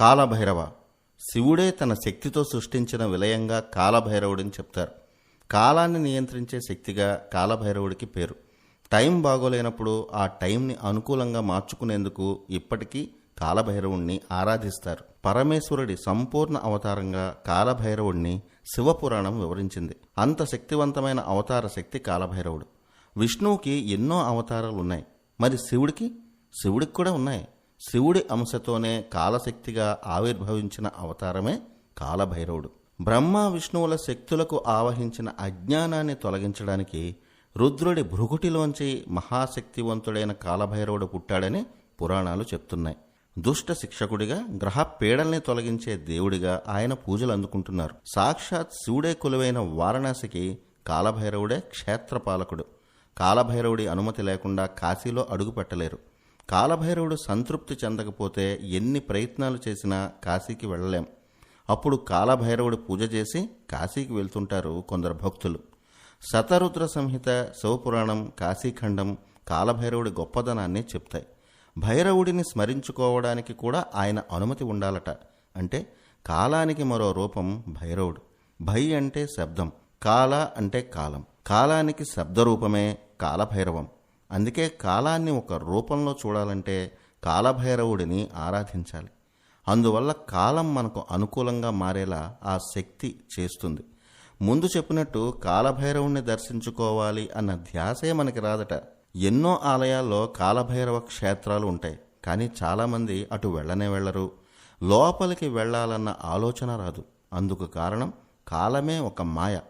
కాలభైరవ. శివుడే తన శక్తితో సృష్టించిన విలయంగా కాలభైరవుడని చెప్తారు. కాలాన్ని నియంత్రించే శక్తిగా కాలభైరవుడికి పేరు. టైం బాగోలేనప్పుడు ఆ టైంని అనుకూలంగా మార్చుకునేందుకు ఇప్పటికీ కాలభైరవుణ్ణి ఆరాధిస్తారు. పరమేశ్వరుడి సంపూర్ణ అవతారంగా కాలభైరవుణ్ణి శివపురాణం వివరించింది. అంత శక్తివంతమైన అవతార శక్తి కాలభైరవుడు. విష్ణువుకి ఎన్నో అవతారాలు ఉన్నాయి మరి శివుడికి? శివుడికి కూడా ఉన్నాయి. శివుడి అంశతోనే కాలశక్తిగా ఆవిర్భవించిన అవతారమే కాలభైరవుడు. బ్రహ్మ విష్ణువుల శక్తులకు ఆవహించిన అజ్ఞానాన్ని తొలగించడానికి రుద్రుడి భృగుటిలోంచి మహాశక్తివంతుడైన కాలభైరవుడు పుట్టాడని పురాణాలు చెప్తున్నాయి. దుష్ట శిక్షకుడిగా గ్రహ పీడల్ని తొలగించే దేవుడిగా ఆయన పూజలు అందుకుంటున్నారు. సాక్షాత్ శివుడే కొలువైన వారణాసికి కాలభైరవుడే క్షేత్రపాలకుడు. కాలభైరవుడి అనుమతి లేకుండా కాశీలో అడుగు పెట్టలేరు కాలభైరవుడు సంతృప్తి చెందకపోతే ఎన్ని ప్రయత్నాలు చేసినా కాశీకి వెళ్ళలేం. అప్పుడు కాలభైరవుడు పూజ చేసి కాశీకి వెళ్తుంటారు కొందరు భక్తులు. శతరుద్ర సంహిత శివపురాణం కాశీఖండం కాలభైరవుడి గొప్పదనాన్ని చెప్తాయి. భైరవుడిని స్మరించుకోవడానికి కూడా ఆయన అనుమతి ఉండాలట. అంటే కాలానికి మరో రూపం భైరవుడు. భై అంటే శబ్దం కాల అంటే కాలం. కాలానికి శబ్దరూపమే కాలభైరవం. అందుకే కాలాన్ని ఒక రూపంలో చూడాలంటే కాలభైరవుడిని ఆరాధించాలి. అందువల్ల కాలం మనకు అనుకూలంగా మారేలా ఆ శక్తి చేస్తుంది. ముందు చెప్పినట్టు కాలభైరవుణ్ణి దర్శించుకోవాలి అన్న ధ్యాసే మనకి రాదట. ఎన్నో ఆలయాల్లో కాలభైరవ క్షేత్రాలు ఉంటాయి. కానీ చాలామంది అటు వెళ్ళనే వెళ్ళరు. లోపలికి వెళ్ళాలన్న ఆలోచన రాదు. అందుకు కారణం కాలమే ఒక మాయ.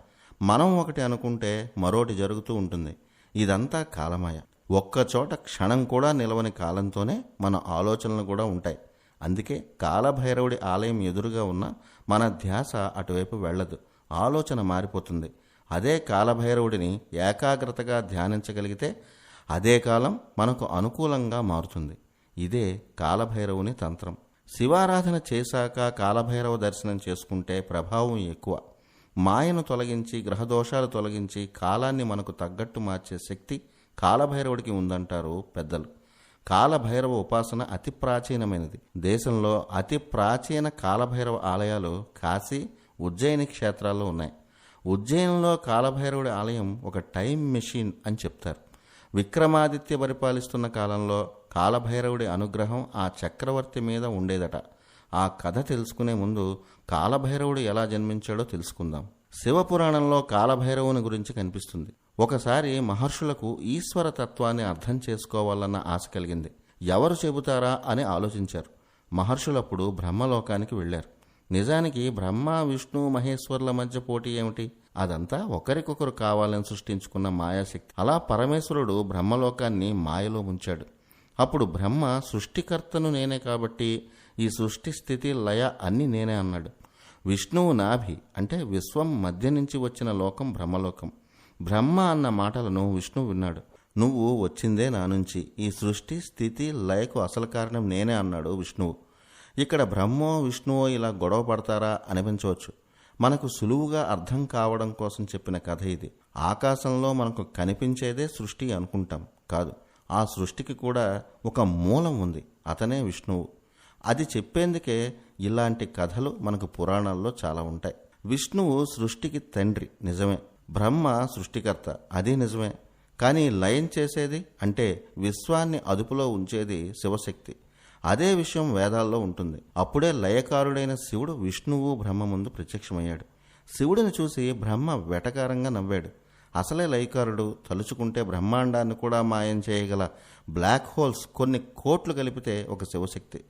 మనం ఒకటి అనుకుంటే మరోటి జరుగుతూ ఉంటుంది. ఇదంతా కాలమాయ. ఒక్కచోట క్షణం కూడా నిలవని కాలంతోనే మన ఆలోచనలు కూడా ఉంటాయి. అందుకే కాలభైరవుడి ఆలయం ఎదురుగా ఉన్న మన ధ్యాస అటువైపు వెళ్ళదు ఆలోచన మారిపోతుంది. అదే కాలభైరవుడిని ఏకాగ్రతగా ధ్యానించగలిగితే అదే కాలం మనకు అనుకూలంగా మారుతుంది. ఇదే కాలభైరవుని తంత్రం. శివారాధన చేశాక కాలభైరవ దర్శనం చేసుకుంటే ప్రభావం ఎక్కువ. మాయను తొలగించి గ్రహదోషాలు తొలగించి కాలాన్ని మనకు తగ్గట్టు మార్చే శక్తి కాలభైరవుడికి ఉందంటారు పెద్దలు. కాలభైరవ ఉపాసన అతి ప్రాచీనమైనది. దేశంలో అతి ప్రాచీన కాలభైరవ ఆలయాలు కాశీ ఉజ్జయిని క్షేత్రాల్లో ఉన్నాయి. ఉజ్జయినిలో కాలభైరవుడి ఆలయం ఒక టైం మెషిన్ అని చెప్తారు. విక్రమాదిత్య పరిపాలిస్తున్న కాలంలో కాలభైరవుడి అనుగ్రహం ఆ చక్రవర్తి మీద ఉండేదట. ఆ కథ తెలుసుకునే ముందు కాలభైరవుడు ఎలా జన్మించాడో తెలుసుకుందాం. శివపురాణంలో కాలభైరవుని గురించి కనిపిస్తుంది. ఒకసారి మహర్షులకు ఈశ్వర తత్వాన్ని అర్థం చేసుకోవాలన్న ఆశ కలిగింది. ఎవరు చెబుతారా అని ఆలోచించారు. మహర్షులప్పుడు బ్రహ్మలోకానికి వెళ్ళారు నిజానికి బ్రహ్మ విష్ణు మహేశ్వర్ల మధ్య పోటీ ఏమిటి? అదంతా ఒకరికొకరు కావాలని సృష్టించుకున్న మాయాశక్తి. అలా పరమేశ్వరుడు బ్రహ్మలోకాన్ని మాయలో ఉంచాడు అప్పుడు బ్రహ్మ సృష్టికర్తను నేనే కాబట్టి ఈ సృష్టి స్థితి లయ అన్ని నేనే అన్నాడు. విష్ణువు నాభి అంటే విశ్వం మధ్య నుంచి వచ్చిన లోకం బ్రహ్మలోకం. బ్రహ్మ అన్న మాటలను విష్ణువు విన్నాడు. నువ్వు వచ్చిందే నా నుంచి. ఈ సృష్టి స్థితి లయకు అసలు కారణం నేనే అన్నాడు విష్ణువు. ఇక్కడ బ్రహ్మో విష్ణువో ఇలా గొడవ పడతారా? అనిపించవచ్చు. మనకు సులువుగా అర్థం కావడం కోసం చెప్పిన కథ ఇది. ఆకాశంలో మనకు కనిపించేదే సృష్టి అనుకుంటాం. కాదు ఆ సృష్టికి కూడా ఒక మూలం ఉంది. అతనే విష్ణువు. అది చెప్పేందుకే ఇలాంటి కథలు మనకు పురాణాల్లో చాలా ఉంటాయి. విష్ణువు సృష్టికి తండ్రి. నిజమే. బ్రహ్మ సృష్టికర్త. అది నిజమే. కానీ లయం చేసేది అంటే విశ్వాన్ని అదుపులో ఉంచేది శివశక్తి. అదే విషయం వేదాల్లో ఉంటుంది. అప్పుడే లయకారుడైన శివుడు విష్ణువు బ్రహ్మ ముందు ప్రత్యక్షమయ్యాడు. శివుడిని చూసి బ్రహ్మ వెటకారంగా నవ్వాడు. అసలే లయకారుడు తలుచుకుంటే బ్రహ్మాండాన్ని కూడా మాయం చేయగల బ్లాక్ హోల్స్ కొన్ని కోట్లు కలిపితే ఒక శివశక్తి.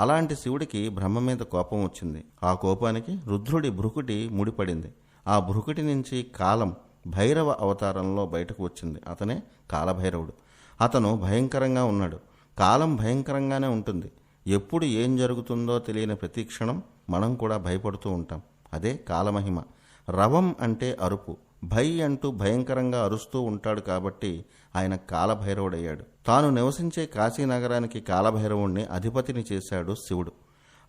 అలాంటి శివుడికి బ్రహ్మ మీద కోపం వచ్చింది. ఆ కోపానికి రుద్రుడి భృకుటి ముడిపడింది. ఆ భృకుటి నుంచి కాలం భైరవ అవతారంలో బయటకు వచ్చింది. అతనే కాలభైరవుడు. అతను భయంకరంగా ఉన్నాడు. కాలం భయంకరంగానే ఉంటుంది. ఎప్పుడు ఏం జరుగుతుందో తెలియని ప్రతి క్షణం మనం కూడా భయపడుతూ ఉంటాం. అదే కాలమహిమ. రవం అంటే అరుపు. భై అంటూ భయంకరంగా అరుస్తూ ఉంటాడు కాబట్టి ఆయన కాలభైరవుడయ్యాడు. తాను నివసించే కాశీనగరానికి కాలభైరవుణ్ణి అధిపతిని చేశాడు శివుడు.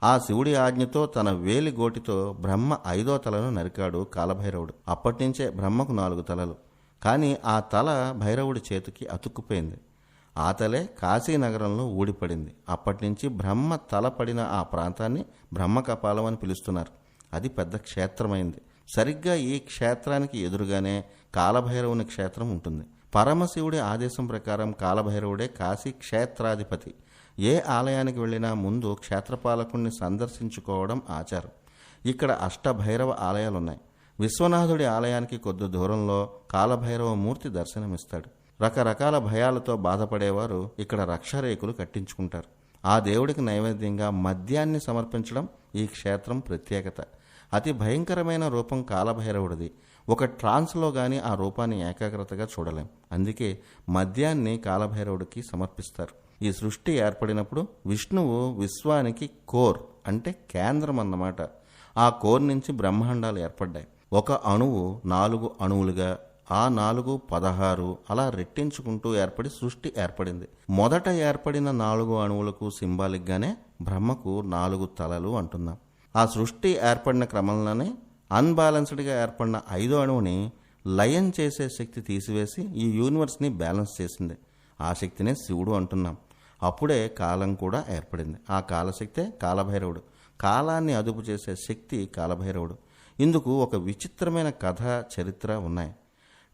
ఆ శివుడి ఆజ్ఞతో తన వేలి గోటితో బ్రహ్మ ఐదో తలను నరికాడు కాలభైరవుడు. అప్పటినుంచే బ్రహ్మకు నాలుగు తలలు. కానీ ఆ తల భైరవుడి చేతికి అతుక్కుపోయింది. ఆ తలే కాశీనగరంలో ఊడిపడింది. అప్పటినుంచి బ్రహ్మ తలపడిన ఆ ప్రాంతాన్ని బ్రహ్మకపాలం అని పిలుస్తున్నారు. అది పెద్ద క్షేత్రమైంది. సరిగ్గా ఈ క్షేత్రానికి ఎదురుగానే కాలభైరవుని క్షేత్రం ఉంటుంది. పరమశివుడి ఆదేశం ప్రకారం కాలభైరవుడే కాశీ క్షేత్రాధిపతి ఏ ఆలయానికి వెళ్ళినా ముందు క్షేత్రపాలకుణ్ణి సందర్శించుకోవడం ఆచారం. ఇక్కడ అష్టభైరవ ఆలయాలున్నాయి. విశ్వనాథుడి ఆలయానికి కొద్ది దూరంలో కాలభైరవ మూర్తి దర్శనమిస్తాడు. రకరకాల భయాలతో బాధపడేవారు ఇక్కడ రక్షరేకులు కట్టించుకుంటారు. ఆ దేవుడికి నైవేద్యంగా మద్యాన్ని సమర్పించడం ఈ క్షేత్రం ప్రత్యేకత. అతి భయంకరమైన రూపం కాలభైరవుడిది. ఒక ట్రాన్స్లో గాని ఆ రూపాన్ని ఏకాగ్రతగా చూడలేం. అందుకే మద్యాన్ని కాలభైరవుడికి సమర్పిస్తారు. ఈ సృష్టి ఏర్పడినప్పుడు విష్ణువు విశ్వానికి కోర్ అంటే కేంద్రం అన్నమాట. ఆ కోర్ నుంచి బ్రహ్మాండాలు ఏర్పడ్డాయి. ఒక అణువు నాలుగు అణువులుగా ఆ నాలుగు పదహారు అలా రెట్టించుకుంటూ ఏర్పడి సృష్టి ఏర్పడింది. మొదట ఏర్పడిన నాలుగు అణువులకు సింబాలిక్గానే బ్రహ్మకు నాలుగు తలలు అంటున్నాం. ఆ సృష్టి ఏర్పడిన క్రమంలోనే అన్బ్యాలెన్స్డ్గా ఏర్పడిన ఐదో అణువుని లయం చేసే శక్తి తీసివేసి ఈ యూనివర్స్ని బ్యాలెన్స్ చేసింది. ఆ శక్తినే శివుడు అంటున్నాం. అప్పుడే కాలం కూడా ఏర్పడింది. ఆ కాలశక్తే కాలభైరవుడు. కాలాన్ని అదుపు చేసే శక్తి కాలభైరవుడు. ఇందుకు ఒక విచిత్రమైన కథ చరిత్ర ఉన్నాయి.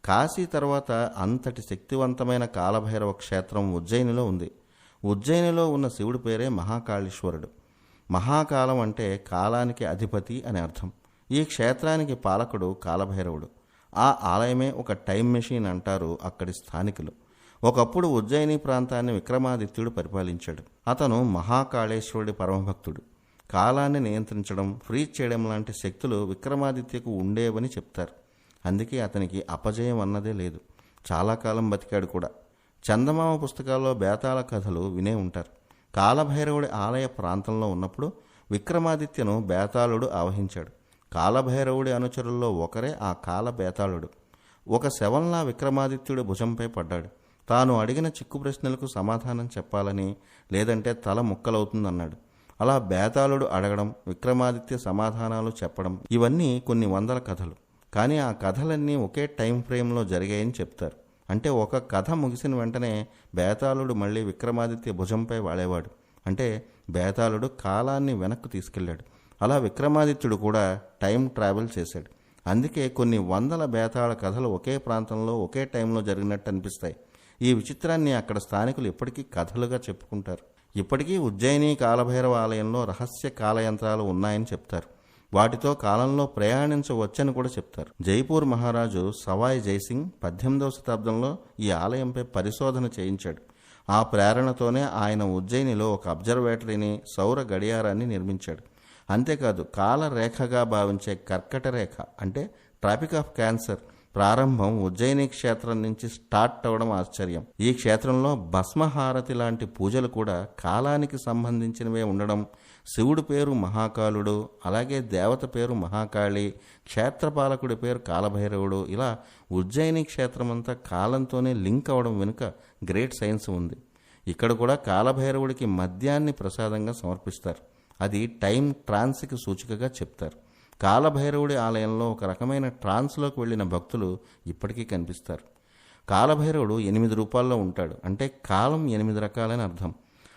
కాశీ తర్వాత అంతటి శక్తివంతమైన కాలభైరవ క్షేత్రం ఉజ్జయినిలో ఉంది. ఉజ్జయినిలో ఉన్న శివుడి పేరే మహాకాళేశ్వరుడు. మహాకాలం అంటే కాలానికి అధిపతి అని అర్థం. ఈ క్షేత్రానికి పాలకుడు కాలభైరవుడు. ఆ ఆలయమే ఒక టైం మెషిన్ అంటారు అక్కడి స్థానికులు. ఒకప్పుడు ఉజ్జయిని ప్రాంతాన్ని విక్రమాదిత్యుడు పరిపాలించాడు. అతను మహాకాళేశ్వరుడి పరమభక్తుడు. కాలాన్ని నియంత్రించడం ఫ్రీజ్ చేయడం లాంటి శక్తులు విక్రమాదిత్యకు ఉండేవని చెప్తారు. అందుకే అతనికి అపజయం అన్నదే లేదు. చాలా కాలం బతికాడు కూడా. చందమామ పుస్తకాల్లో బేతాళ కథలు వినే ఉంటారు. కాలభైరవుడి ఆలయ ప్రాంతంలో ఉన్నప్పుడు విక్రమాదిత్యను బేతాళుడు ఆవహించాడు. కాలభైరవుడి అనుచరుల్లో ఒకరే ఆ కాల బేతాళుడు. ఒక శవంలా విక్రమాదిత్యుడి భుజంపై పడ్డాడు. తాను అడిగిన చిక్కు ప్రశ్నలకు సమాధానం చెప్పాలని లేదంటే తల ముక్కలవుతుందన్నాడు. అలా బేతాళుడు అడగడం విక్రమాదిత్య సమాధానాలు చెప్పడం ఇవన్నీ కొన్ని వందల కథలు. కానీ ఆ కథలన్నీ ఒకే టైం ఫ్రేమ్లో జరిగాయని చెప్తారు. అంటే ఒక కథ ముగిసిన వెంటనే బేతాళుడు మళ్ళీ విక్రమాదిత్య భుజంపై వాడేవాడు. అంటే బేతాళుడు కాలాన్ని వెనక్కు తీసుకెళ్ళాడు. అలా విక్రమాదిత్యుడు కూడా టైం ట్రావెల్ చేశాడు. అందుకే కొన్ని వందల బేతాళ కథలు ఒకే ప్రాంతంలో ఒకే టైంలో జరిగినట్టు అనిపిస్తాయి. ఈ విచిత్రాన్ని అక్కడ స్థానికులు ఇప్పటికీ కథలుగా చెప్పుకుంటారు. ఇప్పటికీ ఉజ్జయిని కాలభైరవ ఆలయంలో రహస్య కాలయంత్రాలు ఉన్నాయని చెప్తారు. వాటితో కాలంలో ప్రయాణించవచ్చని కూడా చెప్తారు. జైపూర్ మహారాజు సవాయ్ జైసింగ్ పద్దెనిమిదవ శతాబ్దంలో ఈ ఆలయంపై పరిశోధన చేయించాడు. ఆ ప్రేరణతోనే ఆయన ఉజ్జయినిలో ఒక అబ్జర్వేటరీని సౌర గడియారాన్ని నిర్మించాడు. అంతేకాదు కాలరేఖగా భావించే కర్కట రేఖ అంటే ట్రాఫిక్ ఆఫ్ క్యాన్సర్ ప్రారంభం ఉజ్జయిని క్షేత్రం నుంచి స్టార్ట్ అవడం ఆశ్చర్యం. ఈ క్షేత్రంలో భస్మహారతి లాంటి పూజలు కూడా కాలానికి సంబంధించినవే ఉండడం శివుడి పేరు మహాకాలుడు అలాగే దేవత పేరు మహాకాళి క్షేత్రపాలకుడి పేరు కాలభైరవుడు ఇలా ఉజ్జయిని క్షేత్రమంతా కాలంతోనే లింక్ అవడం వెనుక గ్రేట్ సైన్స్ ఉంది. ఇక్కడ కూడా కాలభైరవుడికి మద్యాన్ని ప్రసాదంగా సమర్పిస్తారు. అది టైం ట్రాన్స్కి సూచికగా చెప్తారు. కాలభైరవుడి ఆలయంలో ఒక రకమైన ట్రాన్స్లోకి వెళ్ళిన భక్తులు ఇప్పటికీ కనిపిస్తారు. కాలభైరవుడు ఎనిమిది రూపాల్లో ఉంటాడు. అంటే కాలం ఎనిమిది రకాలని అర్థం.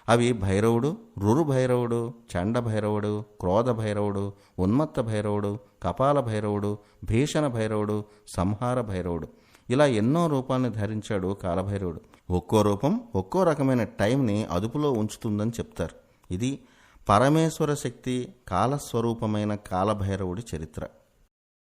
అవి భైరవుడు రురు భైరవుడు చండ భైరవుడు క్రోధ భైరవుడు ఉన్మత్త భైరవుడు కపాల భైరవుడు భీషణ భైరవుడు సంహార భైరవుడు ఇలా ఎన్నో రూపాన్ని ధరించాడు కాలభైరవుడు. ఒక్కో రూపం ఒక్కో రకమైన టైంని అదుపులో ఉంచుతుందని చెప్తారు. ఇది పరమేశ్వర శక్తి కాలస్వరూపమైన కాలభైరవుడి చరిత్ర.